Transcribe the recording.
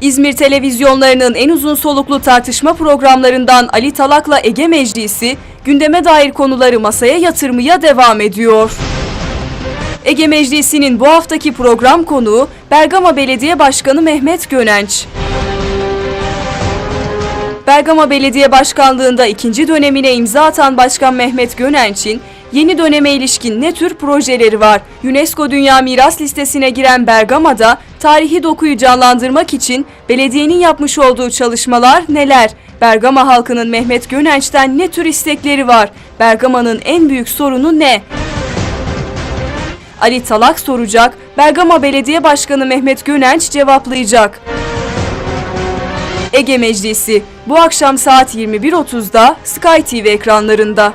İzmir televizyonlarının en uzun soluklu tartışma programlarından Ali Talak'la Ege Meclisi gündeme dair konuları masaya yatırmaya devam ediyor. Ege Meclisi'nin bu haftaki program konuğu Bergama Belediye Başkanı Mehmet Gönenç. Bergama Belediye Başkanlığında ikinci dönemine imza atan Başkan Mehmet Gönenç'in yeni döneme ilişkin ne tür projeleri var? UNESCO Dünya Miras Listesi'ne giren Bergama'da tarihi dokuyu canlandırmak için belediyenin yapmış olduğu çalışmalar neler? Bergama halkının Mehmet Gönenç'ten ne tür istekleri var? Bergama'nın en büyük sorunu ne? Ali Talak soracak, Bergama Belediye Başkanı Mehmet Gönenç cevaplayacak. Ege Meclisi bu akşam saat 21.30'da Sky TV ekranlarında.